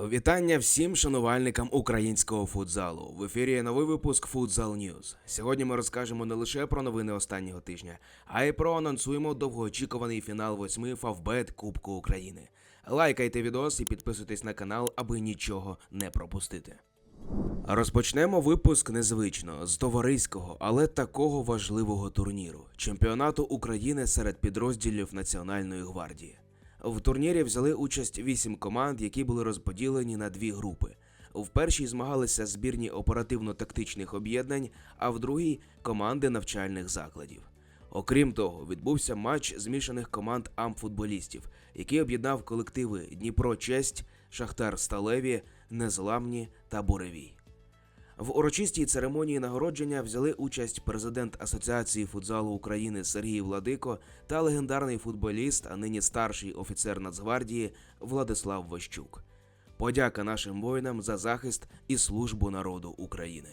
Вітання всім шанувальникам українського футзалу. В ефірі новий випуск Futsal News. Сьогодні ми розкажемо не лише про новини останнього тижня, а й проанонсуємо довгоочікуваний фінал восьми Фавбет Кубку України. Лайкайте відос і підписуйтесь на канал, аби нічого не пропустити. Розпочнемо випуск незвично з товариського, але такого важливого турніру чемпіонату України серед підрозділів Національної гвардії. В турнірі взяли участь вісім команд, які були розподілені на дві групи. В першій змагалися збірні оперативно-тактичних об'єднань, а в другій команди навчальних закладів. Окрім того, відбувся матч змішаних команд амфутболістів, який об'єднав колективи Дніпро Честь, Шахтар Сталеві, Незламні та Буревій. В урочистій церемонії нагородження взяли участь президент Асоціації футзалу України Сергій Владико та легендарний футболіст, а нині старший офіцер Нацгвардії Владислав Ващук. Подяка нашим воїнам за захист і службу народу України.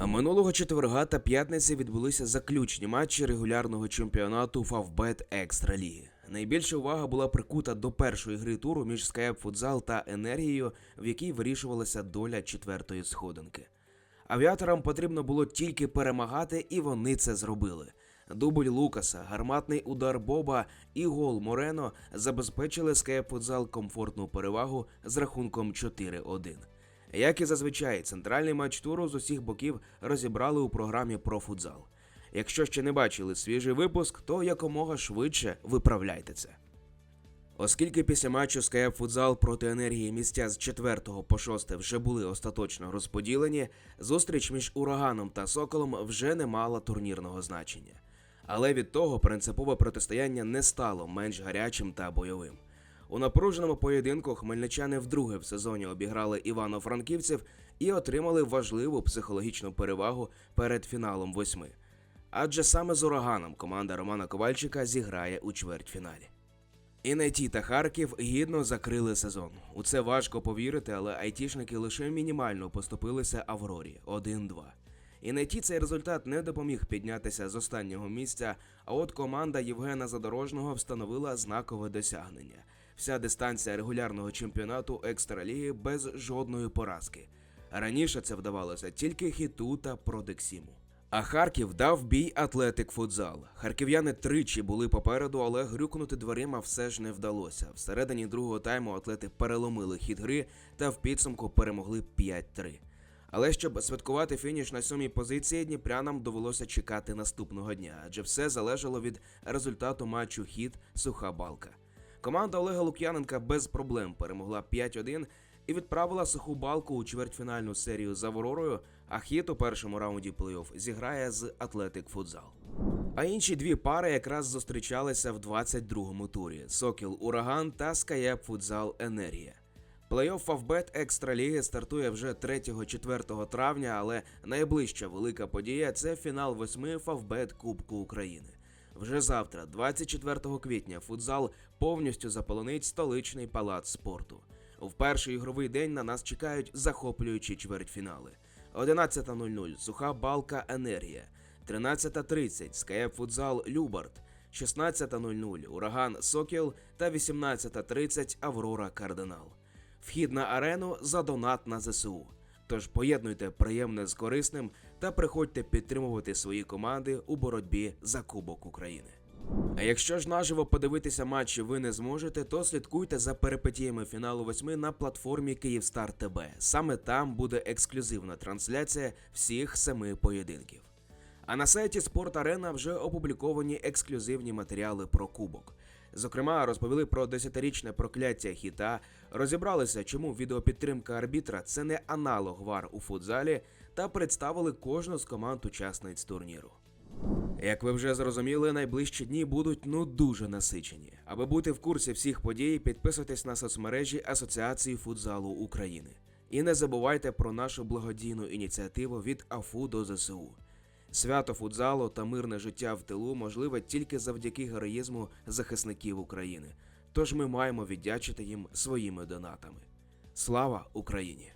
А минулого четверга та п'ятниці відбулися заключні матчі регулярного чемпіонату Фавбет Екстра Ліги. Найбільша увага була прикута до першої гри туру між Скайп Футзал та Енергією, в якій вирішувалася доля четвертої сходинки. Авіаторам потрібно було тільки перемагати, і вони це зробили. Дубль Лукаса, гарматний удар Боба і гол Морено забезпечили Скайп Футзал комфортну перевагу з рахунком 4-1. Як і зазвичай, центральний матч туру з усіх боків розібрали у програмі про футзал. Якщо ще не бачили свіжий випуск, то якомога швидше виправляйте це. Оскільки після матчу Скайп Футзал проти енергії місця з 4 по 6 вже були остаточно розподілені, зустріч між ураганом та соколом вже не мала турнірного значення. Але від того принципове протистояння не стало менш гарячим та бойовим. У напруженому поєдинку хмельничани вдруге в сезоні обіграли івано-франківців і отримали важливу психологічну перевагу перед фіналом восьми. Адже саме з ураганом команда Романа Ковальчика зіграє у чвертьфіналі. Інайті та Харків гідно закрили сезон. У це важко повірити, але айтішники лише мінімально поступилися Аврорі 1-2. Інайті цей результат не допоміг піднятися з останнього місця, а от команда Євгена Задорожного встановила знакове досягнення. Вся дистанція регулярного чемпіонату екстраліги без жодної поразки. Раніше це вдавалося тільки хіту та Продексіму. А Харків дав бій Атлетик Футзал. Харків'яни тричі були попереду, але грюкнути дверима все ж не вдалося. Всередині другого тайму атлети переломили хід гри та в підсумку перемогли 5-3. Але щоб святкувати фініш на сьомій позиції, дніпрянам довелося чекати наступного дня, адже все залежало від результату матчу хід суха балка. Команда Олега Лук'яненка без проблем перемогла 5-1 і відправила суху балку у чвертьфінальну серію з Авророю, а хіт у першому раунді плей-офф зіграє з Атлетик Футзал. А інші дві пари якраз зустрічалися в 22-му турі: Сокіл Ураган та Скаєп Футзал Енергія. Плей-офф Фавбет Екстраліги стартує вже 3-4 травня, але найближча велика подія це фінал восьми Фавбет Кубку України. Вже завтра, 24 квітня, футзал повністю заполонить столичний палац спорту. В перший ігровий день на нас чекають захоплюючі чвертьфінали. 11.00 Суха Балка Енергія, 13.30 Скаєп Футзал Любард, 16.00 Ураган Сокіл та 18.30 Аврора Кардинал. Вхід на арену за донат на ЗСУ. Тож поєднуйте приємне з корисним та приходьте підтримувати свої команди у боротьбі за Кубок України. А якщо ж наживо подивитися матчі ви не зможете, то слідкуйте за перипетіями фіналу восьми на платформі Київстар ТБ. Саме там буде ексклюзивна трансляція всіх семи поєдинків. А на сайті Спорт Арена вже опубліковані ексклюзивні матеріали про кубок. Зокрема, розповіли про десятирічне прокляття хіта, розібралися, чому відеопідтримка арбітра це не аналог вар у футзалі, та представили кожну з команд учасниць турніру. Як ви вже зрозуміли, найближчі дні будуть ну дуже насичені. Аби бути в курсі всіх подій, підписуйтесь на соцмережі Асоціації футзалу України. І не забувайте про нашу благодійну ініціативу від АФУ до ЗСУ. Свято футзалу та мирне життя в тилу можливе тільки завдяки героїзму захисників України. Тож ми маємо віддячити їм своїми донатами. Слава Україні!